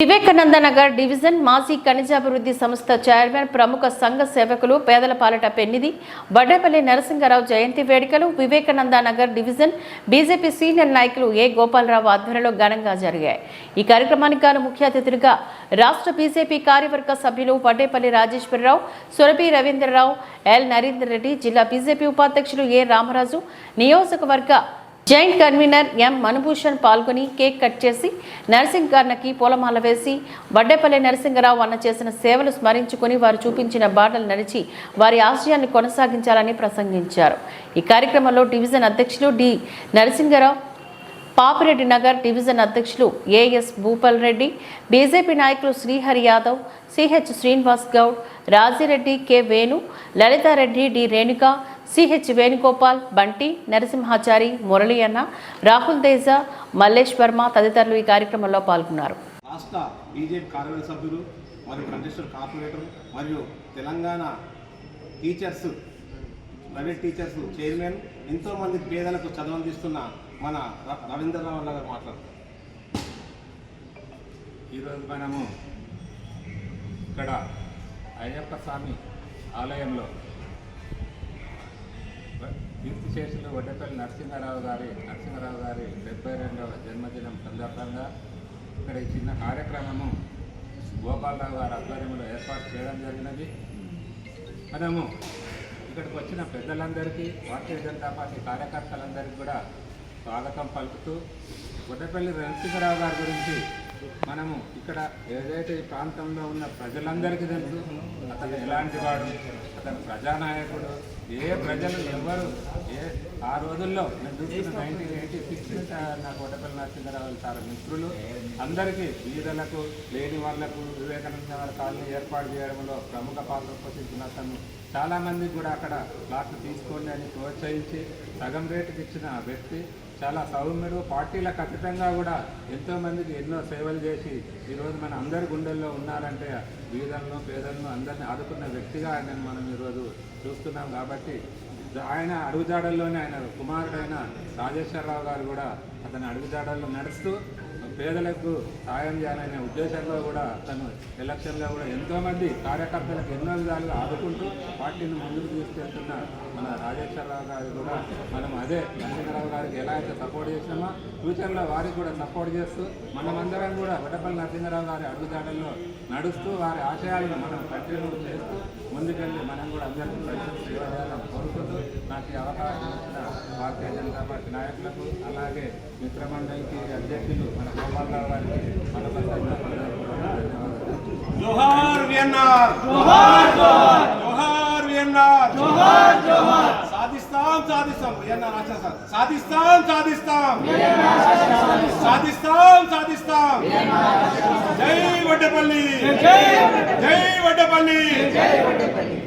Vivekananda Nagar division మాజీ ఖనిజాభివృద్ధి సంస్థ chairman ప్రముఖ సంఘ సేవకులు పేదల పాలట పెన్నిది వడ్డేపల్లి నరసింహారావు జయంతి వేడుకలు Vivekananda Nagar division BJP senior నాయకులు ఏ గోపాలరావు ఆధ్వర్యంలో ఘనంగా జరిగాయి. ఈ కార్యక్రమానికి గాను ముఖ్య అతిథులుగా రాష్ట్ర బీజేపీ కార్యవర్గ సభ్యులు బడ్డేపల్లి రాజేశ్వరరావు సురభి రవీంద్రరావు ఎల్ నరేందర్ రెడ్డి జిల్లా బీజేపీ ఉపాధ్యక్షులు ఏ రామరాజు నియోజకవర్గ జాయింట్ కన్వీనర్ ఎం మనుభూషణ్ పాల్గొని కేక్ కట్ చేసి నర్సింగ్ అన్నకి పూలమాల వేసి వడ్డేపల్లి నరసింగరావు అన్న చేసిన సేవలు స్మరించుకొని వారు చూపించిన బాటలు నడిచి వారి ఆశయాన్ని కొనసాగించాలని ప్రసంగించారు. ఈ కార్యక్రమంలో డివిజన్ అధ్యక్షులు డి నరసింగరావు పాపిరెడ్డి నగర్ డివిజన్ అధ్యక్షులు A S Bhupal Reddy BJP నాయకులు Srihari Yadav C H Srinivas Goud Rajireddy K Venu Lalithareddy D Renuka C H Venugopal Bunty Narasimhachari Murali అన్న రాహుల్ తేజ మల్లేష్ వర్మ తదితరులు ఈ కార్యక్రమంలో పాల్గొన్నారు. రాష్ట్ర బీజేపీ కార్యవర్గ సభ్యులు మరియు కంటెస్టర్ కార్పొరేటర్ మరియు Telangana teachers private teachers chairman ఎంతోమంది పేదలకు చదవందిస్తున్న మన ర- రవీంద్రరావు గారు మాట్లాడుతారు ఈరోజు మనము ఇక్కడ అయ్యప్ప స్వామి ఆలయంలో కీర్తిశేషులు వడ్డపల్లి నరసింహారావు గారి నరసింహారావు గారి డెబ్బై రెండవ జన్మదినం సందర్భంగా ఇక్కడ ఈ చిన్న కార్యక్రమము గోపాలరావు గారి ఆధ్వర్యంలో ఏర్పాటు చేయడం జరిగినది. మనము ఇక్కడికి వచ్చిన పెద్దలందరికీ భారతీయ జనతా పార్టీ కార్యకర్తలందరికీ కూడా స్వాగతం పలుకుతూ వడ్డపల్లి నరసింహరావు గారి గురించి మనము ఇక్కడ ఏదైతే ఈ ప్రాంతంలో ఉన్న ప్రజలందరికీ తెలుసు అతను ఎలాంటి వాడు అతను ప్రజానాయకుడు. ఏ ప్రజలు ఎవరు ఏ ఆ రోజుల్లో నేను చూసిన నైన్టీన్ ఎయిటీ సిక్స్ నాకు వడ్డపల్లి నరసింహరావు చాలా మిత్రులు. అందరికీ వీధులకు లేని వాళ్ళకు వివేకానంద కాలనీ ఏర్పాటు చేయడంలో ప్రముఖ పాత్ర పోషించిన అతను. చాలామంది కూడా అక్కడ ప్లాట్లు తీసుకోండి అని ప్రోత్సహించి సగం రేటుకి ఇచ్చిన వ్యక్తి. చాలా సౌమ్యుడు. పార్టీలకు అతీతంగా కూడా ఎంతో మందికి ఎన్నో సేవలు చేసి ఈరోజు మన అందరి గుండెల్లో ఉన్నారంటే బీదలను పేదలను అందరిని ఆదుకున్న వ్యక్తిగా ఆయన మనం ఈరోజు చూస్తున్నాం కాబట్టి ఆయన అడుగుజాడల్లోనే ఆయన కుమారుడైన రాజేశ్వరరావు గారు కూడా అతని అడుగుజాడల్లో నడుస్తూ పేదలకు సాయం చేయాలనే ఉద్దేశంలో కూడా తను ఎలక్షన్లో కూడా ఎంతోమంది కార్యకర్తలకు ఎన్నో విధాలుగా ఆదుకుంటూ పార్టీని ముందుకు తీసుకెళ్తున్న మన రాజేశ్వరరావు గారు కూడా మనం అదే నరసింహరావు గారికి ఎలా అయితే సపోర్ట్ చేసినామో ఫ్యూచర్లో వారికి కూడా సపోర్ట్ చేస్తూ మనమందరం కూడా వడ్డపల్లి నరసింహరావు గారి అడుగుజాడల్లో నడుస్తూ వారి ఆశయాలను మనం కంటిన్యూ చేస్తూ ముందుకెళ్ళి మనం కూడా అందరికీ చేయాలని కోరుకుంటూ నాకు ఈ అవకాశం ఇచ్చిన భారతీయ జనతా పార్టీ నాయకులకు అలాగే మిత్రమండలికి అధ్యక్షులు మన గోపాలరావు గారికి మన ధన్యవాదాలు. జోహార్. సాధిస్తాం సాధిస్తాం. ఆచార్య సార్ సాధిస్తాం సాధిస్తాం. సాధిస్తాం. సాధిస్తాం జై వడ్డపల్లి. జై వడ్డపల్లి.